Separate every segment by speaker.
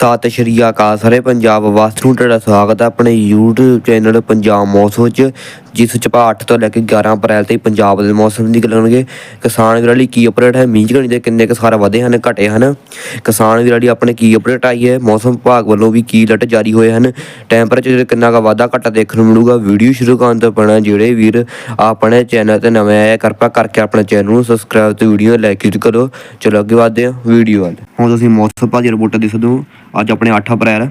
Speaker 1: ਸਤਿ ਸ਼੍ਰੀ ਅਕਾਲ ਸਾਰੇ ਪੰਜਾਬ ਵਾਸਤੇ ਨੂੰ ਤੁਹਾਡਾ ਸਵਾਗਤ ਹੈ। ਆਪਣੇ YouTube ਚੈਨਲ ਪੰਜਾਬ ਮੌਸਮ ਵਿੱਚ ਜਿਸ ਵਿੱਚ ਆਪਾਂ 8 ਤੋਂ ਲੈ ਕੇ 11 ਅਪ੍ਰੈਲ ਤੱਕ ਪੰਜਾਬ ਦੇ ਮੌਸਮ ਦੀ ਗੱਲ ਕਰਾਂਗੇ ਕਿਸਾਨ ਵੀਰਾਂ ਲਈ ਕੀ ਅਪਡੇਟ ਹੈ, ਮੀਂਹ ਝੜੀ ਦੇ ਕਿੰਨੇ ਕਿਸਾਰ ਵਧੇ ਹਨ, ਘਟੇ ਹਨ? ਕਿਸਾਨ ਵੀਰਾਂ ਲਈ ਆਪਣੇ ਕੀ ਅਪਡੇਟ ਆਈ ਹੈ, ਮੌਸਮ ਵਿਭਾਗ ਵੱਲੋਂ ਵੀ ਕੀ ਅਲਰਟ ਜਾਰੀ ਹੋਏ ਹਨ? ਟੈਂਪਰੇਚਰ ਕਿੰਨਾ ਕਾ ਵਾਧਾ ਘਟਾ ਦੇਖਣ ਨੂੰ ਮਿਲੂਗਾ ਵੀਡੀਓ ਸ਼ੁਰੂ ਕਰਨ ਤੋਂ ਪਹਿਲਾਂ ਜਿਹੜੇ ਵੀਰ ਆਪਣੇ ਚੈਨਲ ਤੇ ਨਵੇਂ ਆਏ ਕਿਰਪਾ ਕਰਕੇ ਆਪਣੇ ਚੈਨਲ ਨੂੰ ਸਬਸਕ੍ਰਾਈਬ ਤੇ ਵੀਡੀਓ ਲਾਈਕ ਜ਼ਰੂਰ ਕਰੋ। ਚਲੋ ਅੱਗੇ ਵਧਦੇ ਹਾਂ ਵੀਡੀਓ ਵੱਲ। ਹੁਣ ਤੁਸੀਂ ਮੌਸਮ ਭਾਜੀ ਰਿਪੋਰਟ ਦੇ ਸਕਦੇ ਹੋ ਅੱਜ ਆਪਣੇ 8 ਅਪ੍ਰੈਲ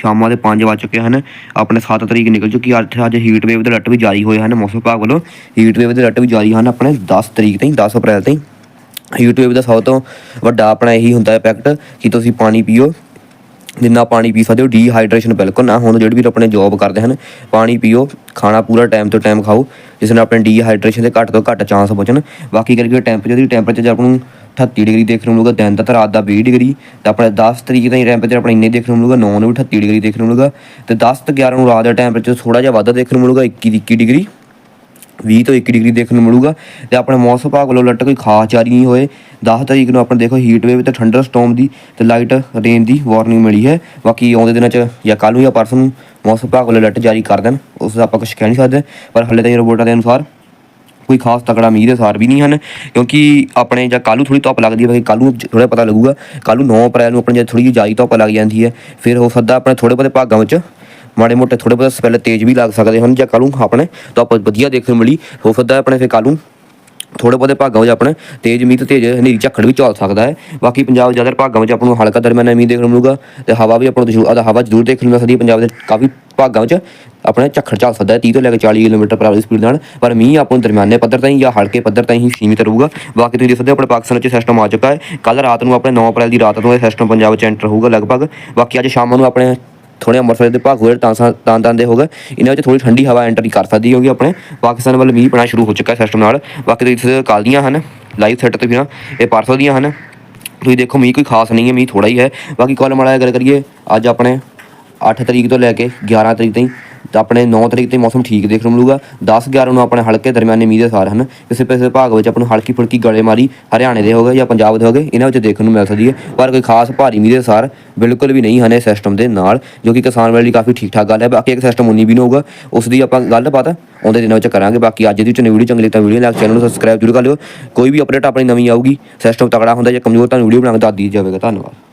Speaker 1: ਸ਼ਾਮਾਂ ਦੇ 5 ਵੱਜ ਚੁੱਕੇ ਹਨ। ਆਪਣੇ 7 ਤਰੀਕ ਨਿਕਲ ਚੁੱਕੀ ਅੱਜ ਅੱਜ ਹੀਟ ਵੇਵ ਦੇ ਰੱਟ ਵੀ ਜਾਰੀ ਹੋਏ ਹਨ ਮੌਸਮ ਵਿਭਾਗ ਵੱਲੋਂ। ਹੀਟ ਵੇਵ ਦੇ ਰੱਟ ਵੀ ਜਾਰੀ ਹਨ ਆਪਣੇ 10 ਤਰੀਕ ਤਾਈਂ 10 ਅਪ੍ਰੈਲ ਤਾਈਂ। ਹੀਟ ਦਾ ਸਭ ਤੋਂ ਵੱਡਾ ਆਪਣਾ ਇਹੀ ਹੁੰਦਾ ਇਫੈਕਟ ਕਿ ਤੁਸੀਂ ਪਾਣੀ ਪੀਓ। ਜਿੰਨਾ ਪਾਣੀ ਪੀ ਸਕਦੇ ਹੋ ਡੀਹਾਈਡਰੇਸ਼ਨ ਬਿਲਕੁਲ ਨਾ ਹੁਣ ਜਿਹੜੇ ਵੀ ਆਪਣੇ ਜੌਬ ਕਰਦੇ ਹਨ, ਪਾਣੀ ਪੀਓ, ਖਾਣਾ ਪੂਰਾ ਟਾਈਮ ਤੋਂ ਟਾਈਮ ਖਾਓ। ਜਿਸ ਨਾਲ ਆਪਣੇ ਡੀਹਾਈਡਰੇਸ਼ਨ ਦੇ ਘੱਟ ਤੋਂ ਘੱਟ ਚਾਂਸ ਬਚਣ ਬਾਕੀ ਕਰਕੇ ਟੈਂਪਰੇਚਰ ਦੀ ਟੈਂਪਰੇਚਰ ਆਪਾਂ ਨੂੰ 38 ਡਿਗਰੀ ਦੇਖਣ ਨੂੰ ਮਿਲੂਗਾ, ਦਿਨ ਦਾ ਤੇ ਰਾਤ ਦਾ 20 ਡਿਗਰੀ, ਤੇ ਆਪਣੇ 10 ਤਰੀਕ ਦਾ ਟੈਂਪਰੇਚਰ ਆਪਣਾ ਇੰਨੇ ਦੇਖਣ ਨੂੰ ਮਿਲੂਗਾ 9 ਨੂੰ ਵੀ 38 ਡਿਗਰੀ ਦੇਖਣ ਨੂੰ ਮਿਲੂਗਾ, ਤੇ 10 ਤੇ 11 ਨੂੰ ਰਾਤ ਦਾ ਟੈਂਪਰੇਚਰ ਥੋੜਾ ਜਿਹਾ ਵੱਧ ਦੇਖਣ ਨੂੰ ਮਿਲੂਗਾ 21 21 ਡਿਗਰੀ 20 ਤੋਂ 21 ਡਿਗਰੀ ਦੇਖਣ ਨੂੰ ਮਿਲੂਗਾ, ਤੇ ਆਪਣੇ ਮੌਸਮ ਵਿਭਾਗ ਵੱਲੋਂ ਲੱਟ ਕੋਈ ਖਾਸ ਜਾਰੀ ਨਹੀਂ ਹੋਏ 10 ਤਰੀਕ ਨੂੰ ਆਪਾਂ ਦੇਖੋ ਹੀਟ ਵੇਵ ਤੇ ਥੰਡਰ ਸਟੋਮ ਦੀ, ਤੇ ਲਾਈਟ ਰੇਨ ਦੀ ਵਾਰਨਿੰਗ ਮਿਲੀ ਹੈ, ਬਾਕੀ ਆਉਂਦੇ ਦਿਨਾਂ 'ਚ ਜਾਂ ਕੱਲ੍ਹ ਨੂੰ ਜਾਂ ਪਰਸੋਂ ਨੂੰ ਮੌਸਮ ਵਿਭਾਗ ਵੱਲੋਂ ਲੱਟ ਜਾਰੀ ਕਰ ਦੇਣ, ਉਸ ਦਾ ਆਪਾਂ ਕੁਝ ਕਹਿ ਨਹੀਂ ਸਕਦੇ, ਪਰ ਹਲੇ ਤਾਈਂ ਰਿਪੋਰਟਾਂ ਦੇ ਅਨੁਸਾਰ ਕੋਈ ਖਾਸ ਤਕੜਾ ਮੀਂਹ ਦੇ ਸਾਰ ਵੀ ਨਹੀਂ ਹਨ, ਕਿਉਂਕਿ ਆਪਣੇ ਜਾਂ ਕੱਲ੍ਹ ਨੂੰ ਥੋੜੀ ਧੁੱਪ ਲੱਗਦੀ ਹੈ, ਬਾਕੀ ਕੱਲ੍ਹ ਨੂੰ ਥੋੜਾ ਪਤਾ ਲੱਗੂਗਾ। ਕੱਲ੍ਹ ਨੂੰ 9 ਅਪ੍ਰੈਲ ਨੂੰ ਆਪਣੇ ਜੇ ਥੋੜੀ ਜਿਹੀ ਜਾਈ ਧੁੱਪ ਲੱਗ ਜਾਂਦੀ ਹੈ। ਫਿਰ ਹੋ ਸਕਦਾ ਆਪਣੇ ਥੋੜੇ ਬਹੁਤੇ ਭਾਗਾਂ ਵਿੱਚ ਮਾੜੇ ਮੋਟੇ ਥੋੜੇ ਬਹੁਤੇ ਸਪੈਲ ਤੇਜ਼ ਵੀ ਲੱਗ ਸਕਦੇ ਹਨ ਜਾਂ ਕੱਲ੍ਹ ਨੂੰ ਆਪਣੇ ਧੁੱਪ ਵਧੀਆ ਦੇਖਣ ਨੂੰ ਮਿਲੀ। ਹੋ ਸਕਦਾ ਆਪਣੇ ਫਿਰ ਕੱਲ੍ਹ ਨੂੰ ਥੋੜੇ ਬਹੁਤੇ ਭਾਗਾਂ ਵਿੱਚ ਆਪਣੇ ਤੇਜ਼ ਮੀਂਹ ਤੇ ਤੇਜ਼ ਹਨੇਰੀ ਝੱਖੜ ਵੀ ਚੱਲ ਸਕਦਾ ਹੈ। ਬਾਕੀ ਪੰਜਾਬ ਜ਼ਿਆਦਾ ਭਾਗਾਂ ਵਿੱਚ ਆਪਾਂ ਨੂੰ ਹਲਕਾ ਦਰਮਿਆਨਾ ਮੀਂਹ ਦੇਖਣ ਨੂੰ ਮਿਲੂਗਾ ਤੇ ਹਵਾ ਵੀ ਆਪਾਂ ਨੂੰ ਜ਼ਰੂਰ ਆਦਾ ਹਵਾ ਜ਼ਰੂਰ ਦੇਖਣ ਨੂੰ ਮਿਲ ਸਕਦੀ ਪੰਜਾਬ ਦੇ ਕਾਫੀ ਭਾਗਾਂ ਵਿੱਚ ਆਪਣੇ ਝੱਖੜ ਚੱਲ ਸਕਦਾ ਹੈ 30 ਤੋਂ ਲੈ ਕੇ 40 ਕਿਲੋਮੀਟਰ ਪਰ ਆਵਰ ਦੀ ਸਪੀਡ ਨਾਲ, ਪਰ ਮੀਂਹ ਆਪਾਂ ਨੂੰ ਦਰਮਿਆਨੇ ਪੱਧਰ ਤਾਈਂ ਜਾਂ ਹਲਕੇ ਪੱਧਰ ਤਾਈਂ ਹੀ ਸੀਮਿਤ ਰਹੂਗਾ। ਬਾਕੀ ਤੁਸੀਂ ਦੇਖ ਸਕਦੇ ਹੋ, ਆਪਣੇ ਪਾਕਿਸਤਾਨ ਵਿੱਚ ਸਿਸਟਮ ਆ ਚੁੱਕਾ ਹੈ। ਕੱਲ ਰਾਤ ਨੂੰ ਆਪਣੇ 9 ਅਪ੍ਰੈਲ ਦੀ ਰਾਤ ਤੋਂ ਇਹ ਸਿਸਟਮ ਪੰਜਾਬ ਵਿੱਚ ਐਂਟਰ ਹੋਊਗਾ ਲਗਭਗ। ਬਾਕੀ ਅੱਜ ਸ਼ਾਮ ਨੂੰ ਆਪਣੇ ਥੋੜੇ ਅੰਮ੍ਰਿਤਸਰ ਦੇ ਭਾਗ ਹੋਏ ਤਾਂ ਤਾਂ ਤਾਂ ਦੇ ਹੋਗਾ ਇਹਨਾਂ ਵਿੱਚ ਥੋੜੀ ਠੰਡੀ ਹਵਾ ਐਂਟਰ ਕਰ ਸਕਦੀ ਹੋਗੀ ਆਪਣੇ। ਪਾਕਿਸਤਾਨ ਵੱਲ ਮੀਂਹ ਪੈਣਾ ਸ਼ੁਰੂ ਹੋ ਚੁੱਕਾ ਹੈ ਸਿਸਟਮ ਨਾਲ। ਬਾਕੀ ਤੁਸੀਂ ਇੱਥੇ ਕੱਲ੍ਹ ਦੀਆਂ ਹਨ ਲਾਈਵ ਸੈੱਟ ਤੇ ਵੀ ਇਹ ਪਰਸੋਂ ਦੀਆਂ ਹਨ। ਤੁਸੀਂ ਦੇਖੋ, ਮੀਂਹ ਕੋਈ ਖਾਸ ਨਹੀਂ ਹੈ, ਮੀਂਹ ਥੋੜਾ ਹੀ ਹੈ। ਬਾਕੀ ਕੱਲ੍ਹ ਮਾੜਾ ਗੱਲ ਕਰੀਏ, ਅੱਜ ਆਪਣੇ 8 ਤਰੀਕ ਤੋਂ ਲੈ ਕੇ 11 ਤਰੀਕ ਤਾਈਂ ਤਾਂ ਆਪਣੇ 9 ਤਰੀਕ ਤੇ ਮੌਸਮ ਠੀਕ ਦੇਖਣ ਨੂੰ ਮਿਲੂਗਾ। 10 11 ਨੂੰ ਆਪਣੇ ਹਲਕੇ ਦਰਮਿਆਨੇ ਮੀਂਹ ਦੇ ਸਾਰ ਹਨ। ਕਿਸੇ ਕਿਸੇ ਭਾਗ ਵਿੱਚ ਆਪਾਂ ਨੂੰ ਹਲਕੀ ਫੁਲਕੀ ਗੜੇਮਾਰੀ ਹਰਿਆਣੇ ਦੇ ਹੋਗੇ ਜਾਂ ਪੰਜਾਬ ਦੇ ਹੋਗੇ ਇਹਨਾਂ ਵਿੱਚ ਦੇਖਣ ਨੂੰ ਮਿਲ ਸਕਦੀ ਹੈ। ਪਰ ਕੋਈ ਖਾਸ ਭਾਰੀ ਮੀਂਹ ਦੇ ਸਾਰ ਬਿਲਕੁਲ ਵੀ ਨਹੀਂ ਹਨ ਇਸ ਸਿਸਟਮ ਦੇ ਨਾਲ, ਜੋ ਕਿ ਕਿਸਾਨ ਵਾਲੇ ਲਈ ਕਾਫੀ ਠੀਕ ਠਾਕ ਗੱਲ ਹੈ। ਬਾਕੀ ਇੱਕ ਸਿਸਟਮ ਉਨੀ ਵੀ ਨਹੀਂ ਹੋਊਗਾ, ਉਸ ਦੀ ਆਪਾਂ ਗੱਲਬਾਤ ਆਉਂਦੇ ਦਿਨਾਂ ਵਿੱਚ ਕਰਾਂਗੇ। ਬਾਕੀ ਅੱਜ ਦੀ ਚੰਗੀ ਵੀਡੀਓ, ਚੰਗੀ ਲੱਗੀ ਤਾਂ ਵੀਡੀਓ ਲਾਈਕ, ਚੈਨਲ ਨੂੰ ਸਬਸਕ੍ਰਾਈਬ ਜ਼ਰੂਰ ਕਰ ਲਿਓ। ਕੋਈ ਵੀ ਅਪਡੇਟ ਆਪਣੀ ਨਵੀਂ ਆਊਗੀ ਸਿਸਟਮ ਤਕੜਾ ਹੁੰਦਾ ਜਾਂ ਕਮਜ਼ੋਰ ਤਾਂ ਵੀਡੀਓ ਬਣਾ ਕੇ ਦੱਸ ਦਿੱਤੀ ਜਾਵੇਗਾ। ਧੰਨਵਾਦ।